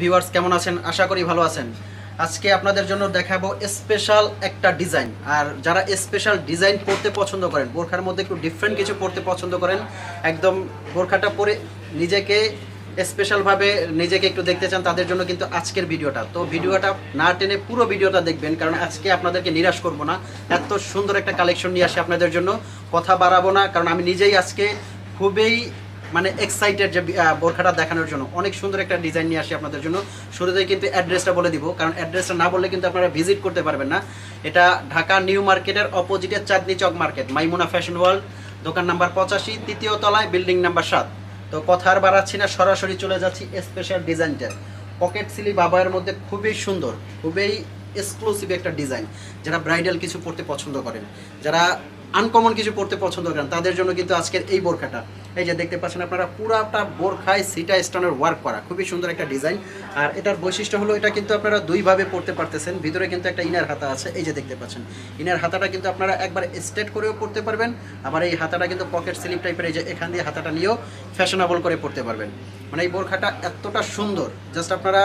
Viewers কেমন আছেন? আশা করি ভালো আছেন। আজকে আপনাদের জন্য দেখাবো স্পেশাল একটা ডিজাইন আর যারা স্পেশাল ডিজাইন পড়তে পছন্দ করেন, বোরখার মধ্যে একটু ডিফারেন্ট কিছু পড়তে পছন্দ করেন, একদম বোরখাটা পরে নিজেকে স্পেশালভাবে নিজেকে একটু দেখতে চান, তাদের জন্য কিন্তু আজকের ভিডিওটা। তো ভিডিওটা না টেনে পুরো ভিডিওটা দেখবেন, কারণ আজকে আপনাদেরকে নিরাশ করব না। এত সুন্দর একটা কালেকশন নিয়ে আসি আপনাদের জন্য। কথা বাড়াবো না, কারণ আমি নিজেই আজকে খুবই মানে এক্সাইটেড যে বোরখাটা দেখানোর জন্য। অনেক সুন্দর একটা ডিজাইন নিয়ে আসি আপনাদের জন্য। শুরুতেই কিন্তু অ্যাড্রেসটা বলে দিব, কারণ অ্যাড্রেসটা না বললে কিন্তু আপনারা ভিজিট করতে পারবেন না। এটা ঢাকা নিউ মার্কেটের অপোজিটে Chandni Chowk market, Maimuna fashion world দোকান নাম্বার পঁচাশি, তৃতীয় তলায় বিল্ডিং নাম্বার সাত। তো কথা আর বাড়াচ্ছি না, সরাসরি চলে যাচ্ছি স্পেশাল ডিজাইনটা পকেট সিলি বাবায়ের মধ্যে খুবই সুন্দর, খুবই এক্সক্লুসিভ একটা ডিজাইন যারা ব্রাইডাল কিছু পড়তে পছন্দ করেন। যারা আনকমন কিছু পড়তে পছন্দ করেন, তাদের জন্য কিন্তু আজকের এই বোরখাটা। এই যে দেখতে পাচ্ছেন আপনারা, পুরাটা বোরখায় সিটা স্টোনের ওয়ার্ক করা। খুবই সুন্দর একটা ডিজাইন আর এটার বৈশিষ্ট্য হলো, এটা কিন্তু আপনারা দুইভাবে পড়তে পারতেছেন। ভিতরে কিন্তু একটা ইনার হাতা আছে, এই যে দেখতে পাচ্ছেন। ইনার হাতাটা কিন্তু আপনারা একবার স্ট্রেট করেও পড়তে পারবেন। আবার এই হাতাটা কিন্তু পকেট স্লিপ টাইপের এই যে এখান দিয়ে হাতাটা নিয়েও ফ্যাশনেবল করে পড়তে পারবেন। মানে এই বোরখাটা এতটা সুন্দর জাস্ট আপনারা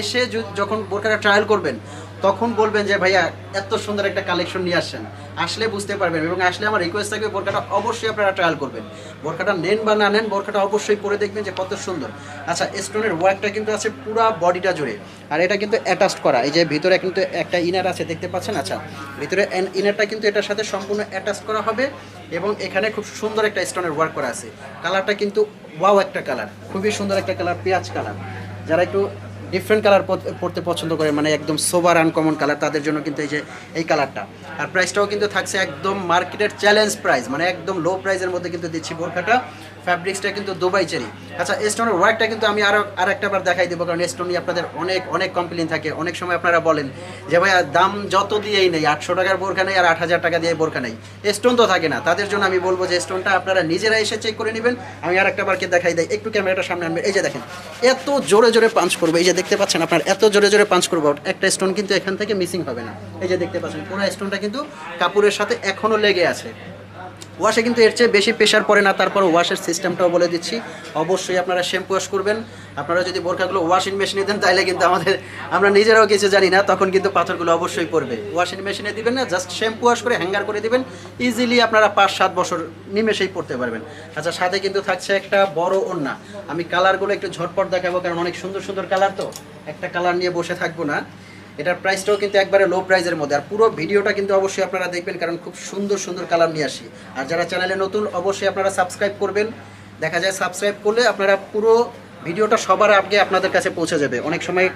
এসে যখন বোরখাটা ট্রায়াল করবেন তখন বলবেন যে, ভাইয়া, এত সুন্দর একটা কালেকশন নিয়ে আসছেন। আসলে বুঝতে পারবেন এবং আসলে আমার রিকোয়েস্ট থাকবে বোরখাটা অবশ্যই আপনারা ট্রায়াল করবেন। বোরখাটা নেন বা না নেন, বোরখাটা অবশ্যই পরে দেখবেন যে কত সুন্দর। আচ্ছা স্টোনের ওয়ার্কটা কিন্তু আছে পুরো বডিটা জুড়ে। আর এটা কিন্তু অ্যাটাচড করা। এই যে ভিতরে কিন্তু একটা ইনার আছে, দেখতে পাচ্ছেন? আচ্ছা ভিতরে ইনারটা কিন্তু এটার সাথে সম্পূর্ণ অ্যাটাচ করা হবে এবং এখানে খুব সুন্দর একটা স্টোনের ওয়ার্ক করা আছে। কালারটা কিন্তু ওয়াও একটা কালার খুবই সুন্দর একটা কালার পেঁয়াজ কালার যারা একটু ডিফারেন্ট কালার পড়তে পছন্দ করে মানে একদম সোবার আনকমন কালার তাদের জন্য কিন্তু এই যে, এই কালারটা আর প্রাইসটাও কিন্তু থাকছে একদম মার্কেটের চ্যালেঞ্জ প্রাইস মানে একদম লো প্রাইসের মধ্যে কিন্তু দিচ্ছি বোরখাটা। ফ্যাব্রিক্সটা কিন্তু দুবাই চেরি আচ্ছা স্টোনের ওয়ার্কটা কিন্তু আমি আরও আর একটা বার দেখাই দেবো, কারণ স্টোন নিয়ে আপনাদের অনেক অনেক কমপ্লেন থাকে। অনেক সময় আপনারা বলেন যে, ভাইয়া, দাম যত দিয়েই নেই, আটশো টাকার বোরখা নেই আর আট হাজার টাকা দিয়ে বোরখা নেই। স্টোন তো থাকে না। তাদের জন্য আমি বলব যে স্টোনটা আপনারা নিজেরা এসে চেক করে নেবেন। আমি আর একটা বারকে দেখাই দেয় একটু ক্যামেরাটা সামনে আনবে। এই যে দেখেন, এত জোরে জোরে পাঞ্চ করব। এই যে দেখতে পাচ্ছেন আপনার, এত জোরে জোরে পাঞ্চ করব। একটা স্টোন কিন্তু এখান থেকে মিসিং হবে না। এই যে দেখতে পাচ্ছেন, পুরো স্টোনটা কিন্তু কাপড়ের সাথে এখনও লেগে আছে। ওয়াশে কিন্তু এর চেয়ে বেশি প্রেশার পড়ে না, তারপর ওয়াশের সিস্টেমটাও বলে দিচ্ছি। অবশ্যই আপনারা শ্যাম্পু ওয়াশ করবেন। আপনারা যদি বোরখাগুলো ওয়াশিং মেশিনে দেন তাহলে কিন্তু আমাদের আমরা নিজেরাও কিছু জানি না, তখন কিন্তু পাথরগুলো অবশ্যই পড়বে। ওয়াশিং মেশিনে দিবেন না জাস্ট শ্যাম্পু ওয়াশ করে হ্যাঙ্গার করে দিবেন। ইজিলি আপনারা পাঁচ সাত বছর নিমেষেই পড়তে পারবেন। আচ্ছা সাথে কিন্তু থাকছে একটা বড় ওড়না। আমি কালারগুলো একটু ঝটপট দেখাবো, কারণ অনেক সুন্দর সুন্দর কালার তো। একটা কালার নিয়ে বসে থাকব না। এটার প্রাইসটাও কিন্তু একবারে লো প্রাইসের মধ্যে। আর পুরো ভিডিওটা কিন্তু অবশ্যই আপনারা দেখবেন, কারণ খুব সুন্দর সুন্দর কালার নিয়ে আসি। আর যারা চ্যানেলে নতুন, অবশ্যই আপনারা সাবস্ক্রাইব করবেন। দেখা যায় সাবস্ক্রাইব করলে আপনারা পুরো ভিডিওটা সবার আগে আপনাদের কাছে পৌঁছে যাবে। অনেক সময়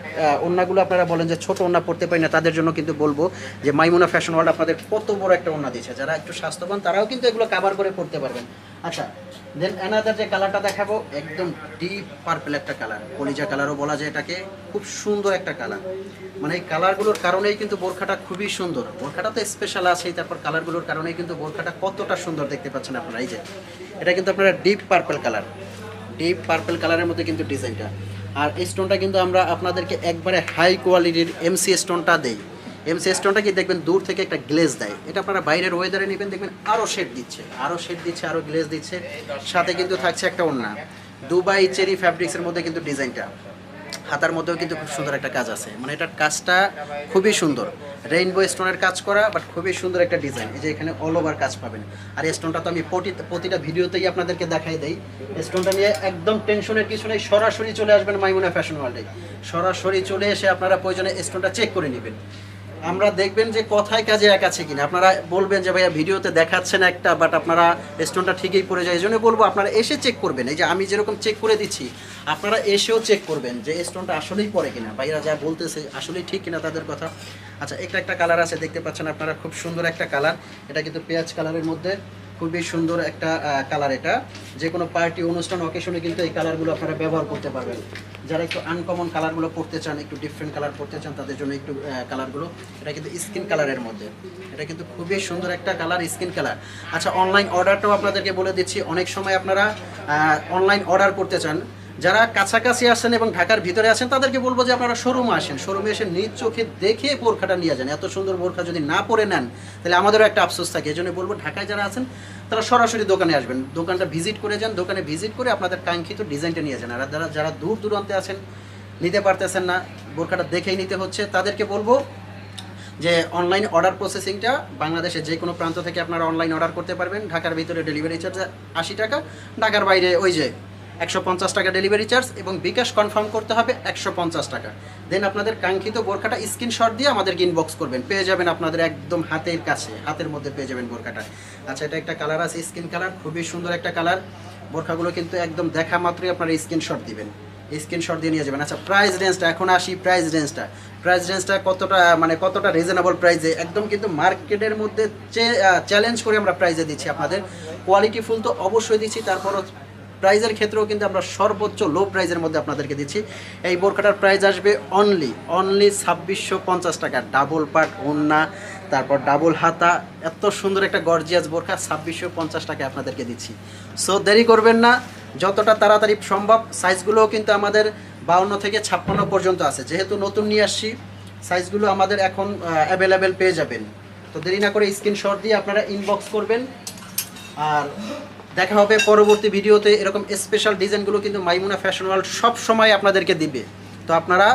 ওড়নাগুলো আপনারা বলেন যে ছোট ওড়না পড়তে পারি না, তাদের জন্য কিন্তু বলব যে মাইমুনা ফ্যাশন ওয়ার্ল্ড আপনাদের কত বড় একটা ওড়না দিচ্ছে যারা একটু স্বাস্থ্যবান, তারাও কিন্তু এগুলো কাভার করে পড়তে পারবেন। আচ্ছা দেন অ্যানাদার যে কালারটা দেখাবো, একদম ডিপ পার্পল একটা কালার কলিজা কালারও বলা যায় এটাকে, খুব সুন্দর একটা কালার মানে এই কালারগুলোর কারণেই কিন্তু বোরখাটা খুবই সুন্দর। বোরখাটা তো স্পেশাল আছেই, তারপর কালারগুলোর কারণেই কিন্তু বোরখাটা কতটা সুন্দর দেখতে পাচ্ছেন আপনারা, এই যে। এটা কিন্তু আপনারা deep purple colour deep purple কালারের মধ্যে কিন্তু ডিজাইনটা আর এই স্টোনটা কিন্তু আমরা আপনাদেরকে একবারে হাই কোয়ালিটির এমসি স্টোনটা দেই। এমসি স্টোনটা কি দেখবেন দূর থেকে একটা গ্লেজ দেয়। এটা আপনারা বাইরের ওয়েদারে নেবেন, দেখবেন আরও শেড দিচ্ছে আরও শেড দিচ্ছে আরও গ্লেজ দিচ্ছে। সাথে কিন্তু থাকছে একটা ওড়না। দুবাই চেরি ফ্যাব্রিক্সের মধ্যে কিন্তু ডিজাইনটা হাতার মধ্যেও কিন্তু খুব সুন্দর একটা কাজ আছে। মানে এটার কাজটা খুবই সুন্দর। রেইনবো স্টোনের কাজ করা বাট খুবই সুন্দর একটা ডিজাইন এই যে এখানে অল ওভার কাজ পাবেন। আর স্টোনটা তো আমি প্রতি- প্রতিটা ভিডিওতেই আপনাদেরকে দেখাই দেই। স্টোনটা নিয়ে একদম টেনশনের কিছু নেই, সরাসরি চলে আসবেন মাইমুনা ফ্যাশন ওয়ার্ল্ডে সরাসরি চলে এসে আপনারা প্রয়োজনে স্টোনটা চেক করে নেবেন। আমরা দেখবেন যে কথায় কাজে এক আছে কিনা। আপনারা বলবেন যে, ভাইয়া, ভিডিওতে দেখাচ্ছেন একটা বাট আপনারা স্টোনটা ঠিকই পড়ে যায় এই জন্য বলব, আপনারা এসে চেক করবেন। এই যে, আমি যেরকম চেক করে দিচ্ছি, আপনারা এসেও চেক করবেন যে স্টোনটা আসলেই পড়ে কিনা। ভাইয়া যা বলতেছে, আসলেই ঠিক কিনা তাদের কথা। আচ্ছা একটা একটা কালার আছে, দেখতে পাচ্ছেন আপনারা, খুব সুন্দর একটা কালার এটা কিন্তু পেঁয়াজ কালারের মধ্যে। খুবই সুন্দর একটা কালার এটা। যে কোনো পার্টি অনুষ্ঠান অকেশনে কিন্তু এই কালারগুলো আপনারা ব্যবহার করতে পারবেন। যারা একটু আনকমন কালারগুলো পড়তে চান, একটু ডিফারেন্ট কালার পড়তে চান, তাদের জন্য একটু কালারগুলো এটা কিন্তু স্কিন কালারের মধ্যে। এটা কিন্তু খুবই সুন্দর একটা কালার স্কিন কালার আচ্ছা অনলাইন অর্ডারটাও আপনাদেরকে বলে দিচ্ছি। অনেক সময় আপনারা অনলাইন অর্ডার করতে চান যারা কাছাকাছি আসেন এবং ঢাকার ভিতরে আছেন তাদেরকে বলব যে আপনারা শোরুমে আসেন। শোরুমে এসে নিজ চোখে দেখে বোরখাটা নিয়ে যান। এত সুন্দর বোরখা যদি না পরে নেন, তাহলে আমাদেরও একটা আফসোস থাকে। এই জন্য বলব, ঢাকায় যারা আছেন, তারা সরাসরি দোকানে আসবেন। দোকানটা ভিজিট করে যান। দোকানে ভিজিট করে আপনাদের কাঙ্ক্ষিত ডিজাইনটা নিয়ে যান। আর যারা যারা দূর দূরান্তে আছেন, নিতে পারতেছেন না, বোরখাটা দেখেই নিতে হচ্ছে। তাদেরকে বলব যে অনলাইন অর্ডার প্রসেসিংটা বাংলাদেশের যে কোনো প্রান্ত থেকে আপনারা অনলাইন অর্ডার করতে পারবেন। ঢাকার ভিতরে ডেলিভারি চার্জ আশি টাকা, ঢাকার বাইরে ওই যে একশো পঞ্চাশ টাকা ডেলিভারি চার্জ এবং বিকাশ কনফার্ম করতে হবে একশো পঞ্চাশ টাকা। দেন আপনাদের কাঙ্ক্ষিত বোরখাটা স্ক্রিনশট দিয়ে আমাদেরকে ইনবক্স করবেন। পেয়ে যাবেন আপনাদের একদম হাতের কাছে, হাতের মধ্যে পেয়ে যাবেন বোরখাটা। আচ্ছা এটা একটা কালার আছে স্কিন কালার খুবই সুন্দর একটা কালার বোরখাগুলো কিন্তু একদম দেখা মাত্রই আপনারা স্ক্রিনশট দিবেন। স্ক্রিনশট দিয়ে নিয়ে যাবেন। আচ্ছা প্রাইস রেঞ্জটা এখন আসি প্রাইস রেঞ্জটা প্রাইস রেঞ্জটা কতটা মানে কতটা রিজনেবল প্রাইসে একদম কিন্তু মার্কেটের মধ্যে চ্যালেঞ্জ করে আমরা প্রাইসে দিচ্ছি আপনাদের। কোয়ালিটি ফুল তো অবশ্যই দিচ্ছি, তারপরও প্রাইজের ক্ষেত্রেও কিন্তু আমরা সর্বোচ্চ লো প্রাইজের মধ্যে আপনাদেরকে দিচ্ছি। এই বোরখাটার প্রাইস আসবে অনলি অনলি ছাব্বিশশো পঞ্চাশ টাকা। ডাবল পার্ট ওন্না তারপর ডাবল হাতা, এত সুন্দর একটা গর্জিয়াস বোরখা, ছাব্বিশশো পঞ্চাশ টাকা আপনাদেরকে দিচ্ছি। সো দেরি করবেন না, যতটা তাড়াতাড়ি সম্ভব সাইজগুলোও কিন্তু আমাদের বাউন্ন থেকে ছাপ্পান্ন পর্যন্ত আছে। যেহেতু নতুন নিয়ে আসছি সাইজগুলো আমাদের এখন অ্যাভেলেবেল পেয়ে যাবেন। তো দেরি না করে স্ক্রিনশট দিয়ে আপনারা ইনবক্স করবেন। আর দেখা হবে পরবর্তী ভিডিওতে এরকম স্পেশাল ডিজাইনগুলো কিন্তু মাইমুনা ফ্যাশন ওয়ার্ল্ড সব সময় আপনাদেরকে দিবে। তো আপনারা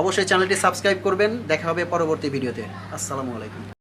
অবশ্যই চ্যানেলটি সাবস্ক্রাইব করবেন। দেখা হবে পরবর্তী ভিডিওতে। আসসালামু আলাইকুম।